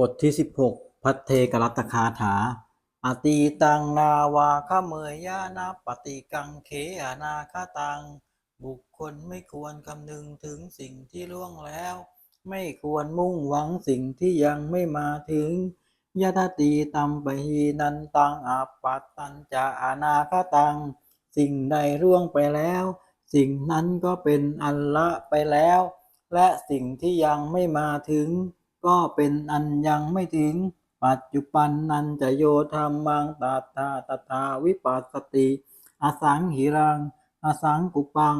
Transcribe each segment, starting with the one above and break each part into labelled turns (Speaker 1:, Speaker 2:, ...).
Speaker 1: บทที่ 16 พัทเทกรัตคาถา อตีตังนาวาขเมยยานาปฏิกังเขอนาคาตัง บุคคลไม่ควรคำนึงถึงสิ่งที่ล่วงแล้ว ไม่ควรมุ่งหวังสิ่งที่ยังไม่มาถึงยะทาตีตัมปะหีนันตังอาปัตตัญจะอนาคาตัง สิ่งใดร่วงไปแล้ว สิ่งนั้นก็เป็นอันละไปแล้ว และสิ่งที่ยังไม่มาถึง ก็เป็นอันยังไม่ถึง ปัจจุบันนันจะโยธรรมังตาตาตถาวิปัสสติอสังหิรังอสังกุปัง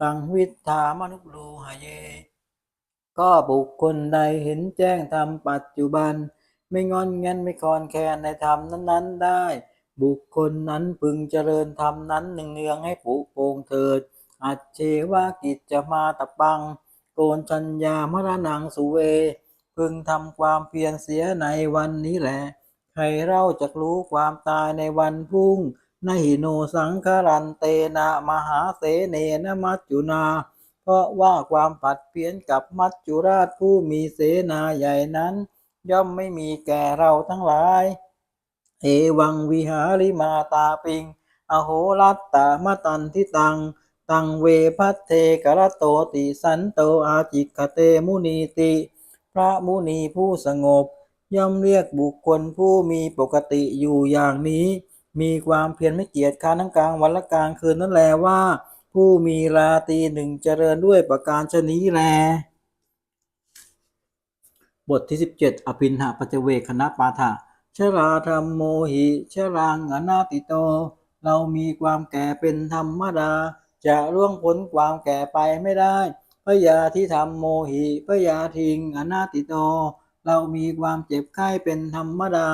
Speaker 1: ตังวิทามนุโลหเย ก็บุคคลใดเห็นแจ้งธรรมปัจจุบัน ไม่งอนแงนไม่คลอนแคลนในธรรมนั้น ๆ ได้ บุคคลนั้นพึงเจริญธรรมนั้นเนืองให้ปุโปงเถิด อัจเชวากิจจะมาตะปัง โกนชัญญามรณังสุเว พึงทำความเพียรเสียในวันนี้แหละใครเล่าจะรู้ความตายในวันพุ่งนหิโนสังคารันเตนะ มหาเสเนนมัจจุนา เพราะว่าความผัดเพี้ยนกับมัจจุราชผู้มีเสนาใหญ่นั้น ย่อมไม่มีแก่เราทั้งหลาย เอวังวิหาริมาตาปิง อโหรัตตามตันทิตัง ตังเวพัทเทกรโตติสันโตอาจิกเตมุนีติ พระมุนีผู้สงบ ย่อมเรียกบุคคลผู้มีปกติอยู่อย่างนี้ มีความเพียรไม่เกียจค้านทั้งกลางวันและกลางคืนนั่นแลว่า ผู้มีราตีหนึ่งเจริญด้วยประการชนี้แล บทที่ 17 อภินหปัจเจเวคณะปาฐะชราธรรมโมหิชรังอนาติโต เรามีความแก่เป็นธรรมดา จะร่วงพ้นความแก่ไปไม่ได้ พยาธิธรรมโมหิพยาทิงอนาติโต เรามีความเจ็บไข้เป็นธรรมดา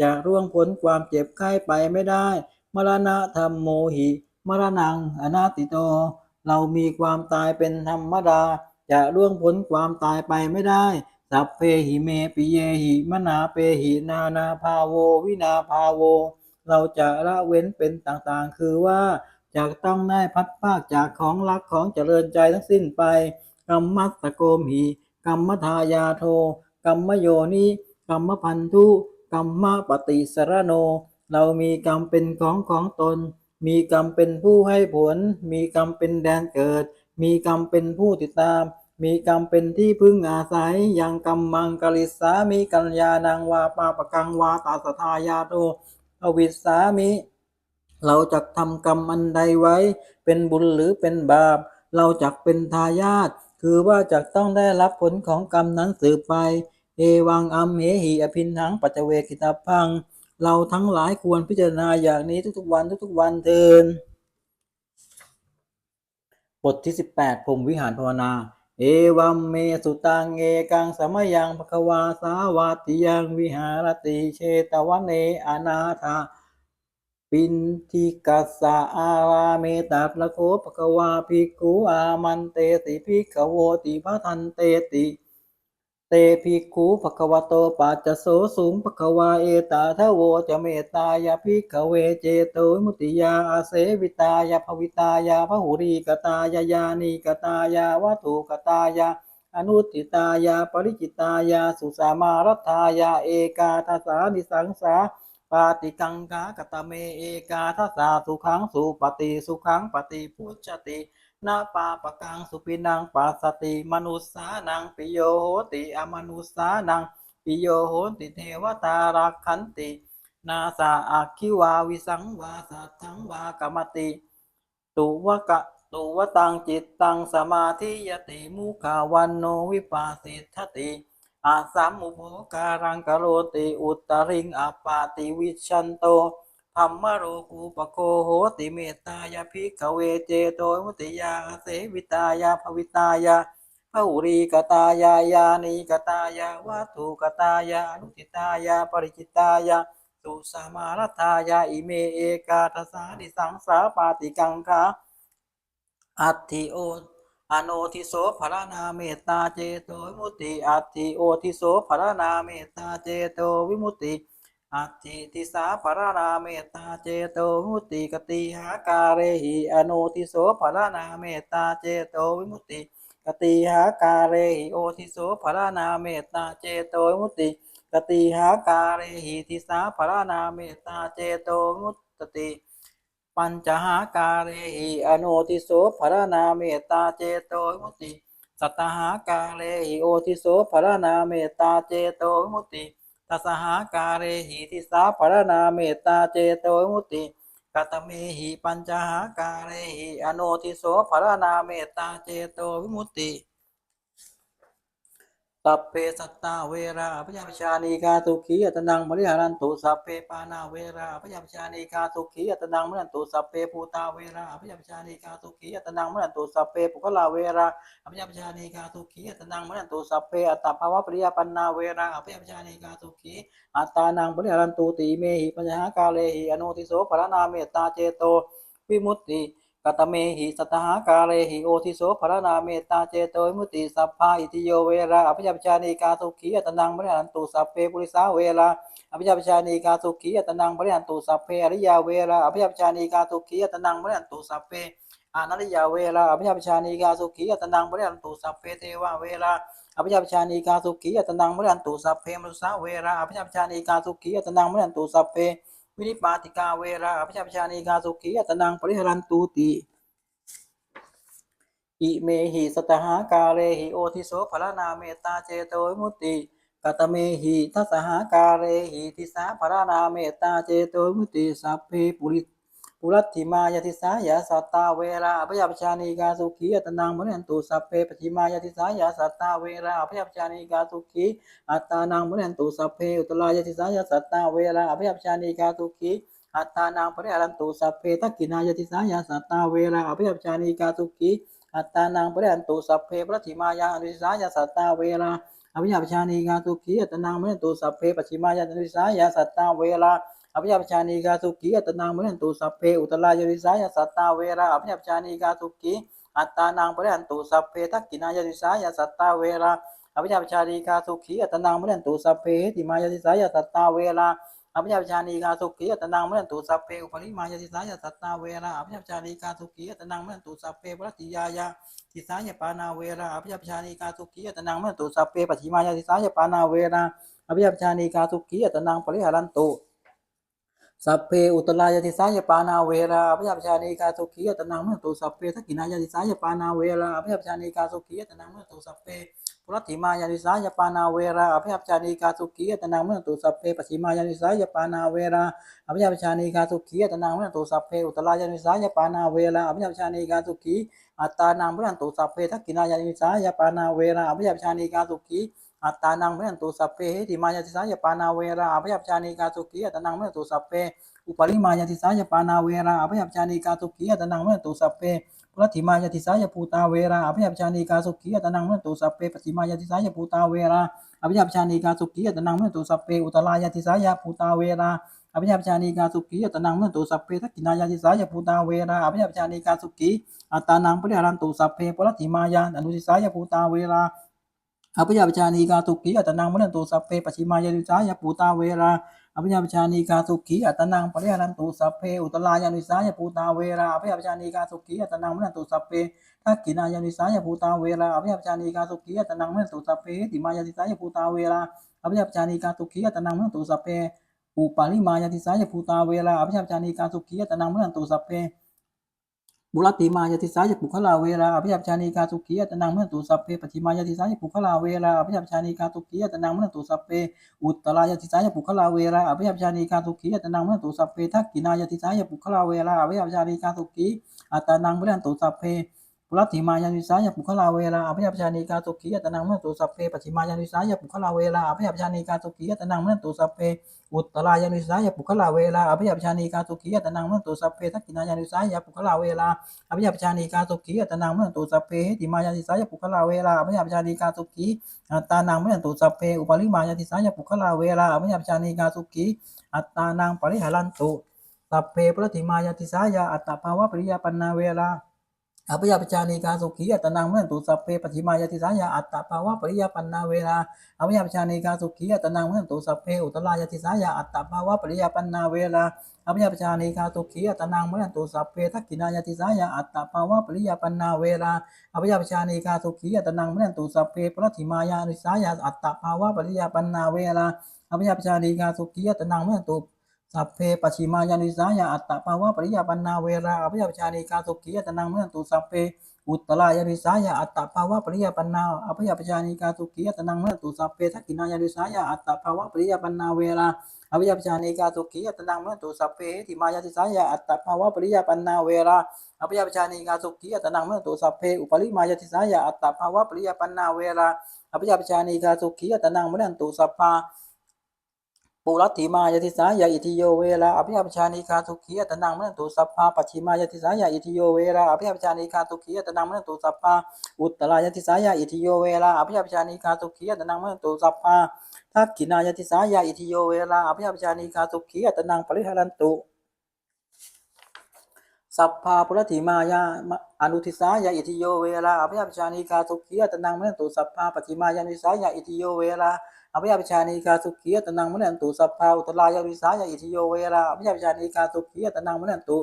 Speaker 1: จะร่วงพ้นความเจ็บไข้ไปไม่ได้ มรณะธรรมโมหิมรณังอนาติโต เรามีความตายเป็นธรรมดา จะร่วงพ้นความตายไปไม่ได้ สัพเพหิเมปิเยหิมนาเปหินานาภาโว วินาภาโว เราจะละเว้นเป็นต่างๆ คือว่า จะต้องได้พัดภาคจากของรักของเจริญใจทั้งสิ้นไปกรรมัสโกมหิกรรมทายาโทกรรมโยนิกรรมพันธุกรรมปฏิสรโน เรามีกรรมเป็นของของตน มีกรรมเป็นผู้ให้ผล มีกรรมเป็นแดนเกิด มีกรรมเป็นผู้ติดตาม มีกรรมเป็นที่พึ่งอาศัยยังกรรมมังกลิสามีกัญญาณังวาปาปะกังวาตาสทายาโตอวิสสามิ เราจะทำกรรมอันใดไว้ เป็นบุญหรือเป็นบาป เราจะเป็นทายาทคือว่าจะต้องได้รับผลของกรรมนั้นสืบไป เอวังอัมเหหิอภินหังปัจเวกิตาพัง เราทั้งหลายควรพิจารณาอย่างนี้ทุกๆวันทุกๆวันเทินบทที่ 18พรมวิหารภาวนา เอวัมเมสุตังเอกังสมยังภควาสาวัติยังวิหารติเชตวันเนอนาถา ปินทิกัสสะอาราเมตัตละโคภควาภิกขุอามันเตติภิกขโวติพะทันเตติเตภิกขุภควโตปัจจโสสุงภควาเอตาทะโวจะเมตตายาภิกขเวเจโตมุติยาอาเสวิตายาภวิตายาพหุรีกตายายานีกตายาวัตถุกตายา อนุติตายาปริจิตายาสุสามารัฐายาเอกาทัสสานิสังสา ปาติกังกากตเมเอกาทัสสาสุขังสุปฏิสุขังปฏิพุชตินาปาปกังสุปินังปัสสติมนุสสานังปิโยโหติอมนุสสานังปิโยโหติเทวตารักขันติ นาสาอาคิวาวิสังวาสัทังวากรรมติ ตุวะกะตุวะตังจิตตังสมาธิยติมุขาวันโนวิปัสสิทธติ อาสัมมุโภการังกโรติอุตริงอปาติวิชันโตธรรมโรกูปโกโหติเมตตายาภิกขเวเจโตมุติยาเสวิตายาภวิตายาพหุรีกตายายานีกตายาวัตถุกตายาอนุติตายาปริจิตายาสุสมารตายาอิเมเอกาทสาดิสังสาปาติกังคาอัตถิโอ อโนทิโสภรนาเมตตาเจโตวิมุตติอัตถิโอทิโสภรนาเมตตาเจโตวิมุตติอัตถิทิสาภรนาเมตตาเจโตวิมุตติกติหาการเรหิอโนทิโสภรนาเมตตาเจโตวิมุตติกติหาการเรหิโอทิโสภรนาเมตตาเจโตวิมุตติตติหาการเรหิทิสาภรนาเมตตาเจโตมุตตติ ปัญจหาการเรหิอโนติโสภรนาเมตตาเจโตวิมุตติสัตหาการเรหิโอติโสภรนาเมตตาเจโตวิมุตติตัสหาการเรหิทิสาภรนาเมตตาเจโตวิมุตติกัตเมหิปัญจหาการเรหิอโนติโสภรนาเมตตาเจโตวิมุตติ สัพเพสัตตาเวราพยาปชานีกาสุขีอัตนังบริหารันตุสัพเพปานาเวราพยาปชานีกาสุขีอัตนังมรันตุสัพเพภูตาเวราพยาปชานีกาสุขีอัตนังมรันตุสัพเพปุคลาเวราพยาปชานีกาสุขีอัตนังมรันตุสัพเพอัตตภาวะปริยปันนาเวราพยาปชานีกาสุขีอัตตานังบริหารันตุติเมหิปัญหากาเลหิอนุติโสภรนาเมตตาเจโตวิมุตติ กตเมหิสัตหากาเลหิโอทิโสภรนาเมตตาเจโตมุติสัพพาอิติโยเวราอภิญญาปชานีกาสุขีอัตนังบริหันตุสัพเพปุริสาเวราอภิญญาปชานีกาสุขีอัตนังบริหันตุสัพเพอริยาเวราอภิญญาปชานีกาสุขีอัตนังบริหันตุสัพเพอนัริยาเวราอภิญญาปชานีกาสุขีอัตนังบริหันตุสัพเพเทวาเวราอภิญญาปชานีกาสุขีอัตนังบริหันตุสัพเพมุสาเวราอภิญญาปชานีกาสุขีอัตนังบริหันตุสัพเพ วินิปาติกาเวราอภิญญาปชานีกาสุขีอัตนังปริหรันตุติอิเมหิสตหากาเลหิโอทิโสภรนาเมตตาเจโตมุติกตเมหิทัสหากาเลหิทิสาภรนาเมตตาเจโตมุตติสัพเพปุริ ปุรัตถิมายติสายาสัตตาเวราอภยปชานีกาสุขีอัตนังมเนนตุสัพเพปฏิมายติสายาสัตตาเวราอภยปชานีกาสุขีอัตตานังมเนนตุสัพเพอุตลายติสายาสัตตาเวราอภยปชานีกาสุขีอัตตานังปริอรันตุสัพเพทักกินายติสายาสัตตาเวราอภยปชานีกาสุขีอัตตานังปริยันตุสัพเพปรัติมายาอนุสายาสัตตาเวลาอภิญญาปชานีกาสุขีอัตตานังปริยันตุสัพเพปัจฉิมายาอนุสายาสัตตาเวลา อภิญญาปชานีกาสุขีอัตตานังปริยันตุสัพเพอุตลายานุสายาสัตตาเวลาอภิญญาปชานีกาสุขีอัตตานังปริยันตุสัพเพทักกินายานุสายาสัตตาเวลาอภิญญาปชานีกาสุขีอัตตานังปริยันตุสัพเพติมายานุสายาสัตตาเวลาอภิญญาปชานีกาสุขีอัตนังมนันตุสัพเพอุปริมายาติสายาสัตตาเวราอภิญญาปชานีกาสุขีอัตนังมนันตุสัพเพปรติยายาติสายาปานาเวราอภิญญาปชานีกาสุขีอัตนังมนันตุสัพเพปัจฉิมายาติสายปานาเวราอภิญญาปชานีกาสุขีอัตนังปริหารันตุ สัพเพอุตลายติสายาปานาเวราอภิญญาปชานีกาสุขีอัตนังมนันตุสัพเพทักกินายาติสายาปานาเวราอภิญญาปชานีกาสุขีอัตนังมนันตุสัพเพปุรัติมายานิสายปานาเวราอภิยัปชานีกาสุขีอัตนังมนตุสัพเพปชิมายานิสายปานาเวราอภิยัปชานีกาสุขีอัตนังมนตุสัพเพอุตรายานิสายปานาเวราอภิยัปชานีกาสุขีอัตตานังมนตุสัพเพทักกินายานิสายปานาเวราอภิยัปชานีกาสุขี อัตตานังเมตุสัพเพเหติมายาติสายปานาเวราอภิยัปชานีกาสุขีอัตานังเมตุสัพเพอุปริมายาติสายปานาเวราอภยัปชานีกาสุขีอัตนังมตุสัพเพปุรติมายาติสายภูตาเวราอภิญญาปชานีกาสุขีอัตานังเมตุสัพเพปฏิมายาติสายภูตาเวราอภิญญาปชานีกาสุขีอัตานังเมตุสัพเพอุตรายาติสายภูตาเวราอภิญญาปชานีกาสุขีอัตนังเมนตุสัพเพทักกินายาติสายภูตาเวราอภิญญาปชานีกาสุขีอัตานังปริหารันตุสัพเพปรัติมายาอนุติสายภูตาเวรา อภิญญาปชานีกาสุขีอัตนังมนตุสัพเพปฏิมายาติสายภูตาเวราอภิญญาปชานีกาสุขีอัตนังปริหารันตุสัพเพอุตลายานุสายภูตาเวราอภิญญาปชานีกาสุขีอัตนังมนันตุสัพเพทักกินายานุสายภูตาเวราอภิญญาปชานีกาสุขีอัตนังมนันตุสัพเพติมายาติสายภูตาเวราอภิญญาปชานีกาสุขีอัตนังมนันตุสัพเพอุปาลิมายาติสายภูตาเวราอภิญญาปชานีกาสุขีอัตนังมนันตุสัพเพ บุรติมายาติสายปุขลาเวราอภิยัปชานีกาสุขีอัตนังมนันตุสัพเพปฏิมายาติสายปุขลาเวราอภิยัปชานีกาสุขีอัตนังมนันตุสัพเพอุตตรายาติสายปุขลาเวราอภิยัปชานีกาสุขีอัตนังมนันตุสัพเพทักกินายาติสายปุขลาเวราอภิยัปชานีกาสุขีอัตนังมนันตุสัพเพ ปุรติมายาติสายาปุคลาเวราอภิยัปชานีกาสุขีอัตนังมนันตุสัพเพปฏิมายาติสายาปุคลาเวราอภิยัปชานีกาสุขีอัตนังมนันตุสัพเพอุตตรายานุสายาปุคลาเวลาอภิยัปชานีกาสุขีอัตนังมนตุสัพเพทักกินายานุสายาปุคลาเวลาอภิยัปชานีกาสุขีอัตนังมนตุสัพเพติมายาติสายาปุคลาเวลาอภิยัปชานีกาสุขีอัตตานังมนตุสัพเพอุปริมายาติสายาปุคลาเวลาอภิยัปชานีกาสุขีอัตตานังปริหารันตุสัพเพปรติมายาติสายอัตตภาวะปริยปันนาเวลา อภิยาปชานีการสุขีอัตนังเมื่อตุสัพเพปฏิมายติสายาอัตตาภาวะปริยปันนาเวลาอภิยาปชานีการสุขีอัตนังเมื่อตุสัพเพอุตลายติสายาอัตตาภาวะปริยปันนาเวลาอภิยาปชานีการสุขีอัตนังเมื่อตุสัพเพทักขินายติสายาอัตตาภาวะปริยปันนาเวลาอภิยาปชานีการสุขีอัตนังเมื่อตุสัพเพปฏิมายาติสายาอัตตาภาวะปริยปันนาเวลาอภิยาปชานีการสุขีอัตนังเมื่อตุ สัพเพปชิมายานิสายาอัตตภาวะปริยปันนาเวราอภิยปชานีกาสุขียตนังเมื่อตุสัพเพอุตตรายานิสายาอัตตภาวะปริยปันนาอภิยปชานีกาสุขียตนังเมื่อตุสัพเพทักขินายานิสายาอัตตภาวะปริยปันนาเวราอภิยปชานีกาสุขียตนังเมื่อตุสัพเพติมายาติสายาอัตตภาวะปริยปันนาเวราอภิยปชานีกาสุขียตนังเมื่อตุสัพเพอุปริมายาติสายาอัตตภาวะปริยปันนาเวราอภิยปชานีกาสุขียตนังเมื่อตุสัพพา ปุรัติมายติสายาอิทิโยเวลาอภิยปชานิคาทุขียตนังมนตุสัพพาปัจฉิมายติสายาอิทิโยเวลาอภิยปชานิคาทุขียตนังมนตุสัพพาอุตตรายติสายาอิทิโยเวลาอภิยปชานิคาทุขียตนังมนตุสัพพาทักขินายติสายาอิทิโยเวลาอภิยปชานิคาทุขียตนังปริหารันตุ สัพพาปุรติมายาอนุทิสายาอิทิโยเวลาอภิยปชานิกาสุขียตนังมนตุสัพพาปัจฉิมายานุทิสายาอิทิโยเวลาอภิยาปิชานีกาสุขียตนังมะนันตุสัพพาอุตลายาวิสายาอิทิโยเวราอภิยาปิชานีกาสุขียตนังมะนันตุ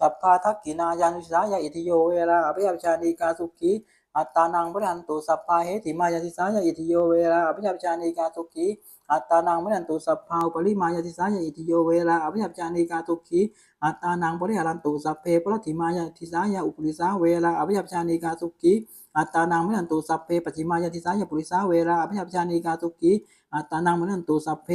Speaker 1: สัพพาทักขินายานุสายาอิทิโยเวราอภิยาปิชานีกาสุขีอัตตานังมะนันตุสัพพาเหติมายาติสายาอิทิโยเวราอภิยาปิชานีกาสุขี อัตตานังมะนันตุสัพพาวปริมายาติสายาอิทิโยเวราอภิยาปชานิกาทุกขีอัตตานังปริหารันตุสัพเพปรติมายาติสายาอุปริสาเวราอภิยาปชานิกาทุกขีอัตตานังมะนันตุสัพเพปัจฉิมายาติสายาปุริสาเวราอภิยาปชานิกาทุกขีอัตตานังมนันตุสัพเพ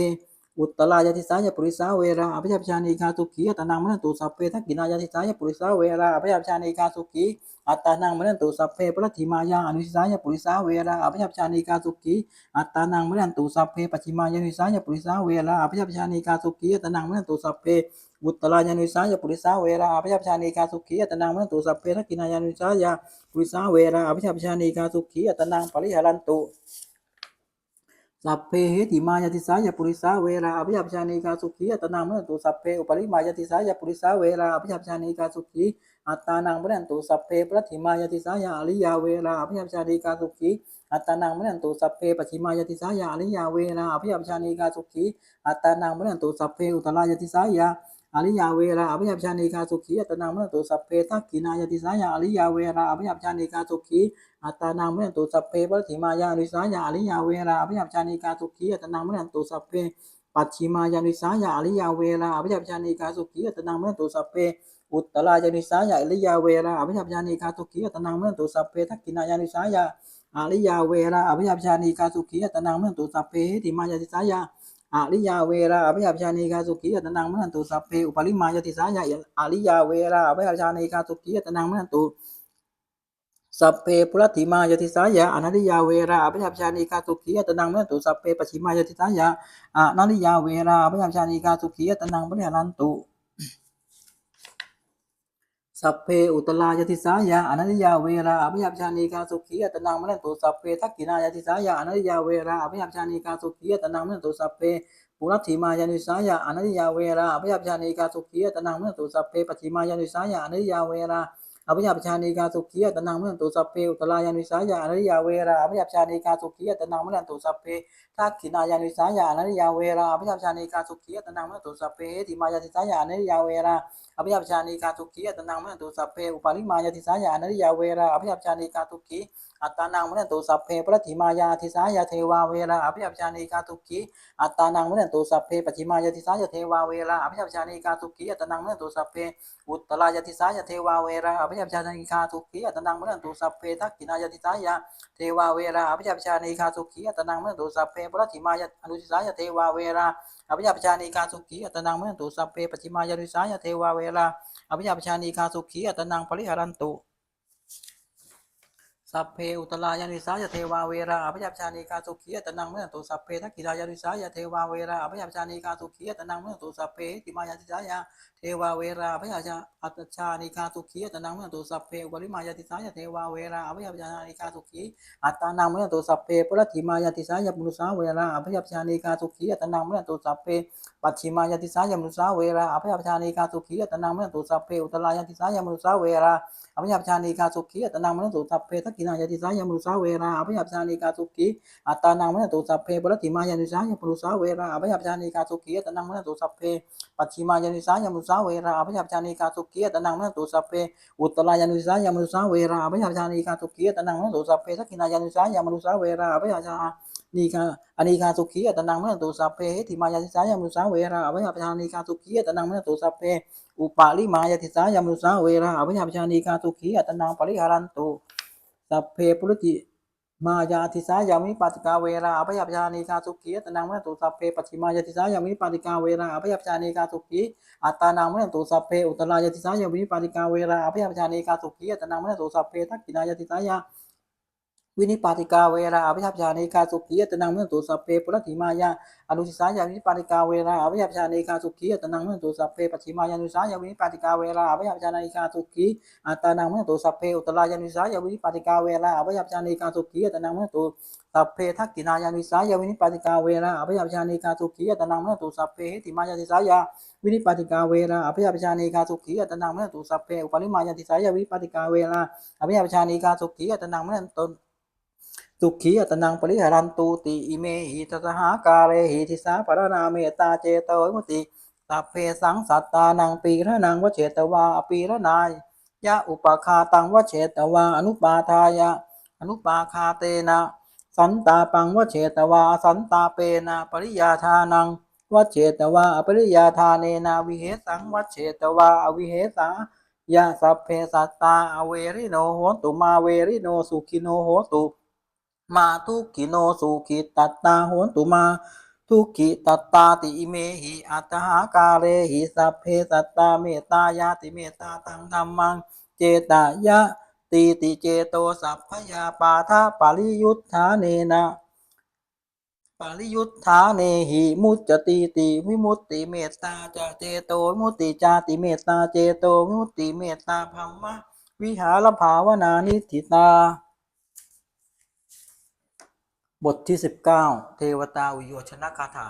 Speaker 1: อุตตรายาติสายปุริสาเวราอภิยปชานีกาสุขีอัตตานังมนันตุสัพเพทักกินายาติสายปุริสาเวราอภิยปชานีกาสุขีอัตตานังมนันตุสัพเพปรัตถิมายาอนุสิสายปุริสาเวราอภิยปชานีกาสุขีอัตตานังมนันตุสัพเพปัจฉิมายานุสิสายปุริสาเวราอภิยปชานีกาสุขีอัตตานังมนันตุสัพเพอุตตรายานุสิสายปุริสาเวราอภิยปชานีกาสุขีอัตตานังมนันตุสัพเพทักกินายานุสิสายปุริสาเวราอภิยปชานีกาสุขีอัตตานังปริหารันตุ สัพเพเหติมายติสายปุริสาเวราอภิยัปชานีกาสุขีอัตนาเมตุสัพเพอุปริมายติสายปุริสาเวราอภิยัปชานีกาสุขีอัตนานังมตุสัพเพปรัติมายติสายอริยาเวราอภิยัปชานีกาสุขีอัตนานังมตุสัพเพปฏิมายติสายอริยาเวราอภิยัปชานีกาสุขีอัตนานังมตุสัพเพอุตรายติสาย อริยาเวราอภิยัปชานีกาสุขีอัตตามนัตุสัพเพทักขินายติสายอริยาเวราอภิยัปชานีกาสุขีอัตตามนัตุสัพเพปฏิมายานิสายาอริยาเวราอภิยัปชานิกาสุขีอัตตามนัตุสัพเพปัจฉิมายานิสายาอริยาเวราอภิยัปชานิกาสุขีอัตตามนัตุสัพเพอุตตรายานิสายาอริยาเวราอภิยัปชานิกาสุขีอัตตามนัตุสัพเพทักขินายานิสายาอริยาเวราอภิยัปชานิกาสุขีอัตตามนัตุสัพเพติมายาติสายา อริยาเวราอภิยาปชานีกาสุขีอัตตานังมนันตุสัพเพอุปริมายาติสายาอริยาเวราอภิยาปชานีกาสุขีอัตตานังมนันตุสัพเพปุรติมายติสายะอนันติยาเวราอภิยาปชานีกาสุขียตนังมนันตุสัพเพปชิมายติสายะอนันติยาเวราอภิยาปชานีกาสุขียตนังมนันตุ สัพเพอุตลายติสายะอนัติยาเวราอภิยัปชานีกาสุขียตนังมนันตุสัพเพทักกินายติสายะอนัติยาเวราอภิยัปชานีกาสุขียตนังมนันตุสัพเพปุรัติมายานิสายะอนัติยาเวราอภิยัปชานีกาสุขียตนังมนันตุสัพเพปัจฉิมายานิสายะอนัติยาเวรา อภิญญาปชานีกาสุขียตนังมนันตุสัพเพอุตลายานิสายาอริยาเวราอภิญญาปชานีกาสุขียตนังมนันตุสัพเพทักขินายานิสายาอริยาเวราอภิญญาปชานีกาสุขียตนังมนันตุสัพเพติมายาติสายาอริยาเวราอภิญญาปชานีกาสุขียตนังมนันตุสัพเพอุปาลิมายาติสายาอริยาเวราอภิญญาปชานีกาสุขี อัตตานังมนันตุสัพเพปรติมายาติสายาเทวาเวราอภิญญาปชานีกาสุขีอัตตานังมนันตุสัพเพปจิมายาติสายาเทวาเวราอภิญญาปชานีกาสุขีอัตตานังมนันตุสัพเพอุตตรายติสายาเทวาเวราอภิยัปชานิกาสุขีอัตานังมนันตุสัพเพทักขินายติสายะเทวาเวราอภิยัปชานิกาสุขีอัตานังมนันตุสัพเพปรติมายอนุสิสายเทวาเวราอภิยัปชานิกาสุขีอัตนังมนันตุสัพเพปจิมายอนุสิสายเทวาเวราอภิยัปชานิกาสุขีอัตนังปริหารันตุ สัพเพอุตรายานิสายเทวาเวราอภิยัปชานีกาสุขียตนังเมื่อตุสัพเพทักขิรายานิสายเทวาเวราอภิยัปชานีกาสุขียตนังเมื่อตุสัพเพติมายาติสายาเทวาเวราอภิยัปชาอัตชานีกาสุขียตนังเมื่อตุสัพเพอุปริมายาติสายเทวาเวราอภิยัปชานีกาสุขีอัตตานังเมื่อตุสัพเพปุรติมายาติสายปุรุสาเวราอภิยัปชานีกาสุขียตนังเมื่อตุสัพเพปัจฉิมายาติสายมุสาเวราอภิยัปชานีกาสุขียตนังมื่ตุสัพเพอุตรายาติสายมุสาเวราอภิญญาชานีกาสุขีอัตนังมนุสุสัพเพทักขินายติสายามุสาเวราอภิญญาชานีกาสุขีอัตตานังมนุสุสัพเพปรติมายานิสายาปุรุสาเวราอภิญญาชานีกาสุขีอัตนังมนุสุสัพเพปัจฉิมายานิสายามุสาเวราอภิญญาชานีกาสุขีอัตนังมนุสุสัพเพอุตตรายานิสายามุสาเวราอภิญญาชานีกาสุขีอัตนังมนุสุสัพเพทักขินายานิสายามุสาเวราอภิญญาชา นีกาอนีกาสุขีอัตนังมนุสุสัพเพหิมายานิสายามุสาเวราอภิญญาชานีกาสุขีอัตนังมนุสุสัพเพอุปาลิมายาติสายามุสาเวราอภิญญาปชานีกาตุขีอัตนังปริหารันตุสัพเพปุริจิมายาติสายามิปาติกาเวราอภิญญาปชานีกาตุขีอัตนังมะตุสัพเพปัจฉิมายาติสายามิปาติกาเวราอภิญญาปชานีกาตุขีอัตานังมะตุสัพเพอุตรายาติสายามิปาติกาเวราอภิญญาปชานีกาตุขีอัตนังมะตุสัพเพทักขินายาติสายา วินิปาติกาเวราอภิชัพชาเนกาสุขียตนังเมื่อตุสัพเพปุรติมายาอนุสิสายาวินิปาติกาเวราอภิชัพชาเนกาสุขียตนังเมื่อตุสัพเพปัจฉิมายานุสายาวินิปาติกาเวราอภิชัพชาเนกาสุขีอัตานังเมื่อตุสัพเพอุตรายานุสายาวินิปาติกาเวราอภิชัพชาเนกาสุขียตนังเมื่อตุสัพเพทักกินายานุสายาวินิปาติกาเวราอภิชัพชาเนกาสุขียตนังเมื่อตุสัพเพติมายาติสายาวินิปาติกาเวราอภิยาปชาเนกาสุขีอัตนังเมื่อตุสัพเพอุปนิมายาติสายาวินิปาติกาเวราอภิยาปชาเนกาสุขีอัตนังเมื่อตน สุขีอัตนังปริหารันตุติอิเมหิตสหากาเรหิทิสาปรณาเมตตาเจโตวิมุตติสัพเพสังสัตตานังปีระนังวเฉตวาอปีระนายยะอุปคาตังวเฉตวาอนุปาทายะอนุปาคาเตนะสันตาปังวเฉตวาสันตาเปนะปริยาทานังวเฉตวาอปริยาทาเนนะวิเหสังวเฉตวาอวิเหสายะสัพเพสัตตาอเวริโนโหตุมาเวริโนสุขิโนโหตุ มาทุกขิโนสุขิตัตตาโหนตุมา ทุกขิตัตตาติเมหิอัตหากาเรหิสัพเพสัตตาเมตตายาติเมตตาตังธรรมัง เจตายะตีติเจโตสัพพยาปาทาปาริยุทธาเนนะปาริยุทธาเนหิมุจจติติวิมุตติเมตตาจะเจโตวิมุตติจาติเมตตาเจโตวิมุตติเมตตาพัมมะวิหารภาวนานิธิตา บทที่ 19 เทวตาวิโยชนะคาถา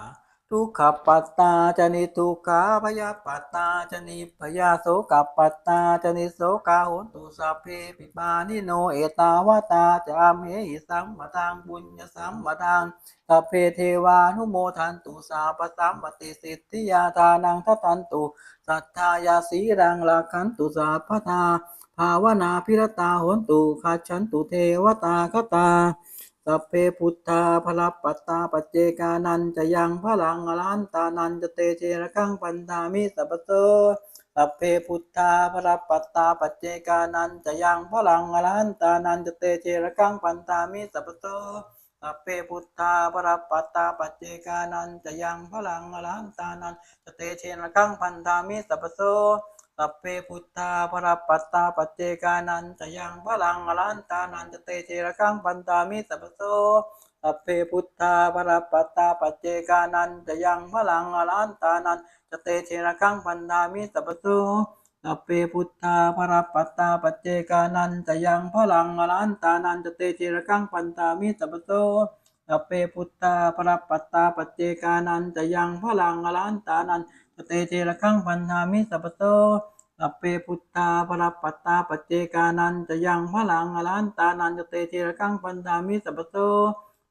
Speaker 1: ทุกขปัตตาจนิทุกขาพยาปัตตาจนิพยาโสกปัตตาจนิโสกาหนตุสัพเพปิปานิโนเอตาวตาจามเหหิสัมมาทังบุญญสัมมาทังสัพเพเทวานุโมทันตุสาปสัมปติสิทธิยาทานังทัตันตุสัทธายาสีรังลาคันตุสาพทาภาวนาพิรตาโหนตุขัจฉันตุเทวตาคตา สัพเพพุทธาพลปัตตาปัจเจกานันจะยังพลังอรันตานันจะเตเจระกังปันธามิสัพโตสัพเพพุทธาพลปัตตาปัจเจกานันจะยังพลังอรันตานันจะเตเจระกังปันธามิสัพโตสัพเพพุทธาพลปัตตาปัจเจกานันจะยังพลังอรหันตานันจะเตเจระกังปันธามิสัพโต สัพเพพุทธาพระปัตตาปัจเจกานันจะยังพลังอรันตานันจะเตเจระกังปันตามิสัพโสสัพเพพุทธาพระปัตตาปัจเจกานันจะยังพลังอรันตานันจะเตเจระกังปันตามิสัพโสสัพเพพุทธาพระปัตตาปัจเจกานันจะยังพลังอรันตานันจะเตเจระกังปันตามิสัพโสสัพเพพุทธาปรปัตตาปัจเจกานันจะยังพลังอรันตานัน เตเจระคังพันธามิสัพโตสัพเพพุทธาปรปัตตาปเจกานันจะยังพลังอรันตานันจะเตเจระคังพันธามิสัพโต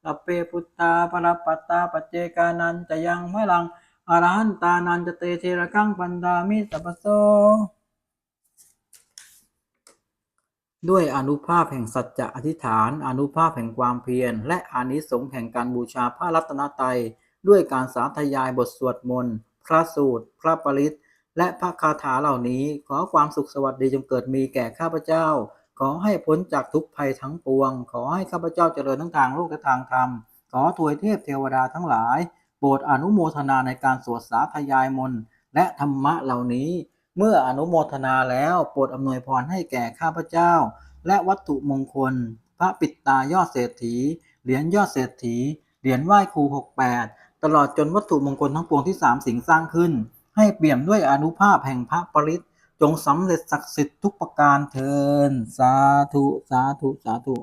Speaker 1: สัพเพพุทธาปรปัตตาปเจกานันจะยังพลังอรหันตานันจะเตเจระคังพันธามิสัพพโตด้วยอนุภาพแห่งสัจจะอธิษฐาน อนุภาพแห่งความเพียร และอานิสงส์แห่งการบูชาพระรัตนตรัย ด้วยการสาธยายบทสวดมนต์ พระสูตร พระปริตและพระคาถาเหล่านี้ ขอความสุขสวัสดีจงเกิดมีแก่ข้าพเจ้า ขอให้พ้นจากทุกภัยทั้งปวง ขอให้ข้าพเจ้าเจริญทั้งทางโลกและทางธรรม ขอถวยเทพเทวดาทั้งหลาย โปรดอนุโมทนาในการสวดสาธยายมนต์และธรรมะเหล่านี้ เมื่ออนุโมทนาแล้วโปรดอำนวยพรให้แก่ข้าพเจ้า และวัตถุมงคล พระปิดตายอดเศรษฐี เหรียญยอดเศรษฐี เหรียญไหว้ครู68 ตลอดจนวัตถุมงคลทั้งปวงที่สามสิงสร้างขึ้น ให้เปี่ยมด้วยอนุภาพแห่งพระปริศจงสำเร็จศักดิ์สิทธิ์ทุกประการเทินสาธุ สาธุ สาธุ